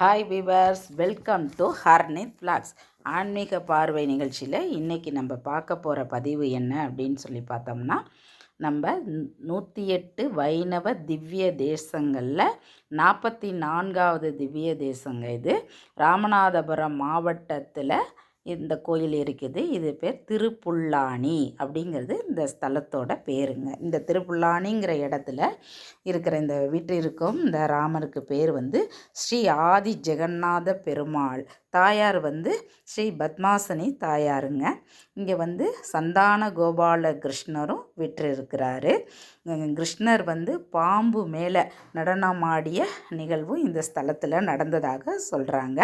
Hi viewers welcome to Harnith vlogs ஆன்மீக பார்வை நிகழ்ச்சியில் இன்றைக்கி நம்ம பார்க்க போகிற பதிவு என்ன அப்படின்னு சொல்லி பார்த்தோம்னா நம்ம நூற்றி எட்டு வைணவ திவ்ய தேசங்களில் நாற்பத்தி நான்காவது திவ்ய தேசங்க இது. ராமநாதபுரம் மாவட்டத்தில் இந்த கோயில் இருக்குது. இது பேர் திருப்புல்லானி அப்படிங்கிறது இந்த ஸ்தலத்தோட பேருங்க. இந்த திருப்புல்லானிங்கிற இடத்துல இருக்கிற இந்த வீட்டிற்கும் இந்த ராமருக்கு பேர் வந்து ஸ்ரீ ஆதி ஜெகநாத பெருமாள். தாயார் வந்து ஸ்ரீ பத்மாசனி தாயாருங்க. இங்கே வந்து சந்தான கோபால கிருஷ்ணரும் விற்றிருக்கிறாரு கிருஷ்ணர் வந்து பாம்பு மேலே நடனமாடிய நிகழ்வும் இந்த ஸ்தலத்தில் நடந்ததாக சொல்கிறாங்க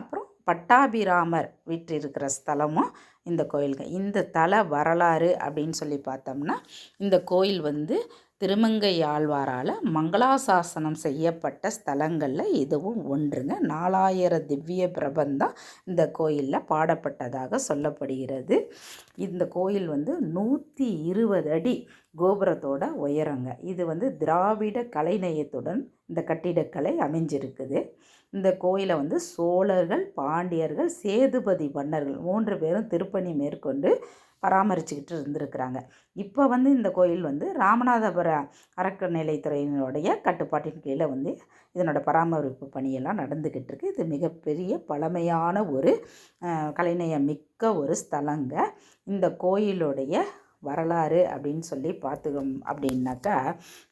அப்புறம் பட்டாபிராமர் விற்றிருக்கிற ஸ்தலமும் இந்த கோயிலுங்க. இந்த தல வரலாறு அப்படின்னு சொல்லி பார்த்தோம்னா இந்த கோயில் வந்து திருமங்கை ஆழ்வாரால் மங்களாசாசனம் செய்யப்பட்ட ஸ்தலங்களில் இதுவும் ஒன்றுங்க. நாலாயிர திவ்ய பிரபந்தம் இந்த கோயிலில் பாடப்பட்டதாக சொல்லப்படுகிறது. இந்த கோயில் வந்து நூற்றி இருபது அடி கோபுரத்தோட உயரங்க. இது வந்து திராவிட கலைநயத்துடன் இந்த கட்டிடக்கலை அமைஞ்சிருக்குது. இந்த கோயிலை வந்து சோழர்கள் பாண்டியர்கள் சேதுபதி மன்னர்கள் மூன்று பேரும் திருப்பணி மேற்கொண்டு பராமரிச்சுக்கிட்டு இருந்திருக்கிறாங்க. இப்போ வந்து இந்த கோயில் வந்து ராமநாதபுர அறக்கநிலைத்துறையினுடைய கட்டுப்பாட்டின் கீழே வந்து இதனோட பராமரிப்பு பணியெல்லாம் நடந்துக்கிட்டு இருக்குது இது மிகப்பெரிய பழமையான ஒரு கலைநயம் மிக்க ஒரு ஸ்தலங்க. இந்த கோயிலுடைய வரலாறு அப்படின்னு சொல்லி பார்த்துக்கோம் அப்படின்னாக்கா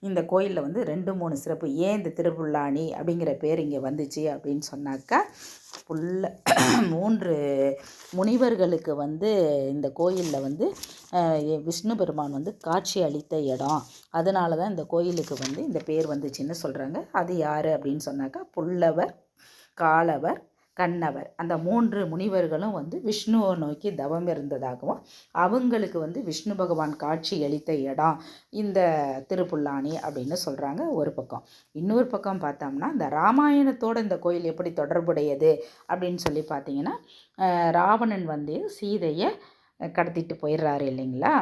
இந்த கோயிலில் வந்து ரெண்டு மூணு சிறப்பு. ஏன் இந்த திருப்புல்லாணி அப்படிங்கிற பேர் இங்கே வந்துச்சு அப்படின்னு சொன்னாக்கா புல்ல மூன்று முனிவர்களுக்கு வந்து இந்த கோயிலில் வந்து விஷ்ணு பெருமான் வந்து காட்சி அளித்த இடம். அதனால தான் இந்த கோயிலுக்கு வந்து இந்த பேர் வந்துச்சுன்னு சொல்கிறாங்க அது யார் அப்படின்னு சொன்னாக்கா புல்லவர் காலவர் கண்ணவர். அந்த மூன்று முனிவர்களும் வந்து விஷ்ணுவை நோக்கி தவம் இருந்ததாகவும் அவங்களுக்கு வந்து விஷ்ணு பகவான் காட்சி அளித்த இடம் இந்த திருப்புல்லானி அப்படின்னு சொல்கிறாங்க ஒரு பக்கம். இன்னொரு பக்கம் பார்த்தோம்னா இந்த ராமாயணத்தோடு இந்த கோயில் எப்படி தொடர்புடையது அப்படின்னு சொல்லி பார்த்தீங்கன்னா ராவணன் வந்து சீதையை கடத்திட்டு போயிடுறாரு இல்லைங்களா?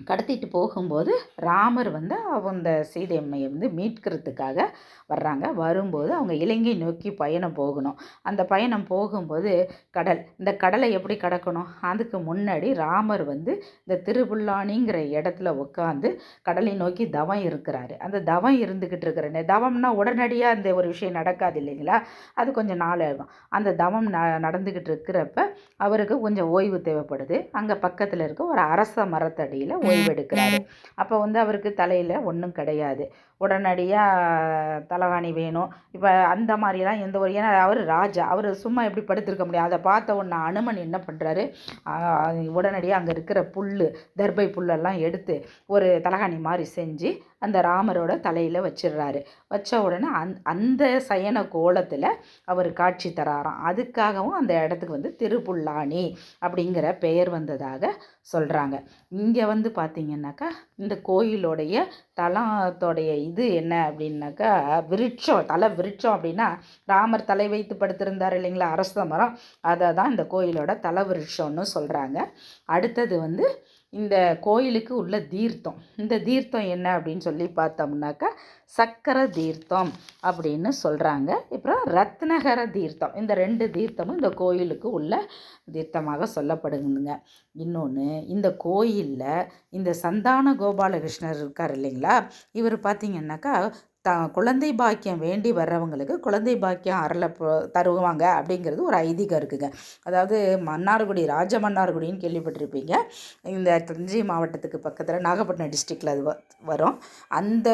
கடத்திட்டு போகும்போது ராமர் வந்து அந்த சீதையம்மையை வந்து மீட்கிறதுக்காக வர்றாங்க. வரும்போது அவங்க இலங்கை நோக்கி பயணம் போகணும். அந்த பயணம் போகும்போது கடல் இந்த கடலை எப்படி கடக்கணும்? அதுக்கு முன்னாடி ராமர் வந்து இந்த திருபுல்லானிங்கிற இடத்துல உட்காந்து கடலை நோக்கி தவம் இருக்கிறாரு. அந்த தவம் இருந்துக்கிட்டு இருக்கிற தவம்னா உடனடியாக அந்த ஒரு விஷயம் நடக்காது இல்லைங்களா? அது கொஞ்சம் நாள் ஆகும். அந்த தவம் ந நடந்துக்கிட்டு இருக்கிறப்ப அவருக்கு கொஞ்சம் ஓய்வு தேவைப்படுது. அங்கே பக்கத்தில் இருக்க ஒரு அரச மரத்தடியில் ஓய்வெடுக்கிறாரு அப்போ வந்து அவருக்கு தலையில் ஒன்றும் கிடையாது. உடனடியாக தலகாணி வேணும். இப்போ அந்த மாதிரிலாம் எந்த ஒரு ஏன்னா அவர் ராஜா அவர் சும்மா எப்படி படுத்திருக்க முடியாது. அதை பார்த்த உடனே அனுமன் என்ன பண்ணுறாரு உடனடியாக அங்கே இருக்கிற புல் தர்பை புல்லெல்லாம் எடுத்து ஒரு தலகாணி மாதிரி செஞ்சு அந்த ராமரோட தலையில் வச்சிடுறாரு. வச்ச உடனே அந் அந்த சயன கோலத்தில் அவர் காட்சி தராராம். அதுக்காகவும் அந்த இடத்துக்கு வந்து திருப்புல்லானி அப்படிங்கிற பெயர் வந்ததாக சொல்கிறாங்க இங்கே வந்து பார்த்திங்கன்னாக்கா இந்த கோயிலுடைய தலத்தோடைய இது என்ன அப்படின்னாக்கா விருட்சம் தலை விருட்சம் அப்படின்னா ராமர் தலை வைத்து படுத்திருந்தார் இல்லைங்களா அரச மரம். அதை தான் இந்த கோயிலோட தலை விருட்சம்னு சொல்கிறாங்க அடுத்தது வந்து இந்த கோயிலுக்கு உள்ள தீர்த்தம். இந்த தீர்த்தம் என்ன அப்படின்னு சொல்லி பார்த்தோம்னாக்கா சக்கர தீர்த்தம் அப்படின்னு சொல்கிறாங்க அப்புறம் ரத்னகர தீர்த்தம். இந்த ரெண்டு தீர்த்தமும் இந்த கோயிலுக்கு உள்ள தீர்த்தமாக சொல்லப்படுதுங்க. இன்னொன்று இந்த கோயிலில் இந்த சந்தான கோபாலகிருஷ்ணர் இருக்கார் இல்லைங்களா? இவர் பார்த்திங்கன்னாக்கா த குழந்தை பாக்கியம் வேண்டி வர்றவங்களுக்கு குழந்தை பாக்கியம் அருள தருவாங்க அப்படிங்கிறது ஒரு ஐதீகம் இருக்குங்க. அதாவது மன்னார்குடி ராஜ மன்னார்குடின்னு கேள்விப்பட்டிருப்பீங்க. இந்த தஞ்சை மாவட்டத்துக்கு பக்கத்தில் நாகப்பட்டினம் டிஸ்ட்ரிக்டில் அது வரும். அந்த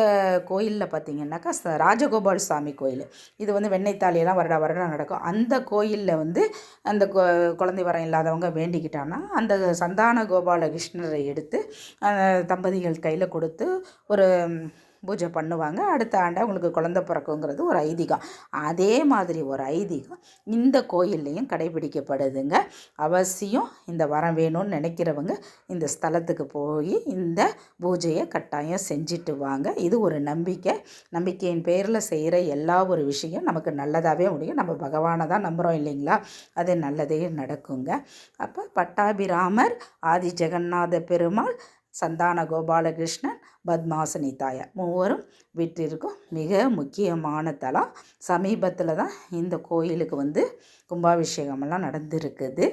கோயிலில் பார்த்திங்கன்னாக்கா ராஜகோபால் சாமி கோயில். இது வந்து வெண்ணைத்தாலியெல்லாம் வருடா வருடம் நடக்கும். அந்த கோயிலில் வந்து அந்த குழந்தை வரம் இல்லாதவங்க வேண்டிக்கிட்டாங்கன்னா அந்த சந்தான கோபால கிருஷ்ணரை எடுத்து தம்பதிகள் கையில் கொடுத்து ஒரு பூஜை பண்ணுவாங்க. அடுத்த ஆண்டு அவங்களுக்கு குழந்த பிறக்குங்கிறது ஒரு ஐதீகம். அதே மாதிரி ஒரு ஐதீகம் இந்த கோயில்லையும் கடைபிடிக்கப்படுதுங்க. அவசியம் இந்த வரம் வேணும்னு நினைக்கிறவங்க இந்த ஸ்தலத்துக்கு போய் இந்த பூஜையை கட்டாயம் செஞ்சுட்டு வாங்க. இது ஒரு நம்பிக்கை. நம்பிக்கையின் பேரில் செய்கிற எல்லா ஒரு விஷயம் நமக்கு நல்லதாகவே முடியும். நம்ம பகவானை தான் நம்புகிறோம் இல்லைங்களா? அது நல்லதே நடக்குங்க. அப்போ பட்டாபிராமர் ஆதி ஜெகநாத பெருமாள் சந்தான கோபாலகிருஷ்ணன் பத்மாசனி தாயார் மூவரும் வீட்டிற்கும் மிக முக்கியமான தலம் சமீபத்தில் தான் இந்த கோயிலுக்கு வந்து கும்பாபிஷேகமெல்லாம் நடந்திருக்குது.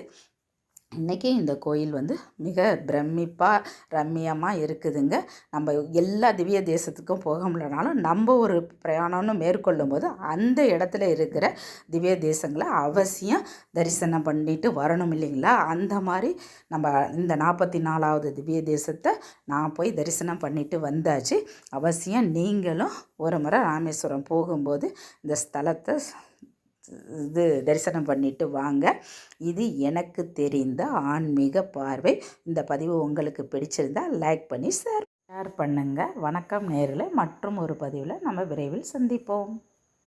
இன்றைக்கி இந்த கோயில் வந்து மிக பிரமிப்பாக ரம்மியமாக இருக்குதுங்க. நம்ம எல்லா திவ்ய தேசத்துக்கும் போக முடியலனாலும் நம்ம ஒரு பிரயாணம்னு மேற்கொள்ளும் போது அந்த இடத்துல இருக்கிற திவ்ய தேசங்களை அவசியம் தரிசனம் பண்ணிட்டு வரணும் இல்லைங்களா? அந்த மாதிரி நம்ம இந்த நாற்பத்தி நாலாவது திவ்ய தேசத்தை நான் போய் தரிசனம் பண்ணிட்டு வந்தாச்சு. அவசியம் நீங்களும் ஒரு முறை ராமேஸ்வரம் போகும்போது இந்த ஸ்தலத்தை இது தரிசனம் பண்ணிட்டு வாங்க. இது எனக்கு தெரிந்த ஆன்மீக பார்வை. இந்த பதிவு உங்களுக்கு பிடிச்சிருந்தால் லைக் பண்ணி ஷேர் ஷேர் பண்ணுங்கள் வணக்கம் நேரில் மற்றும் ஒரு பதிவில் நம்ம விரைவில் சந்திப்போம்.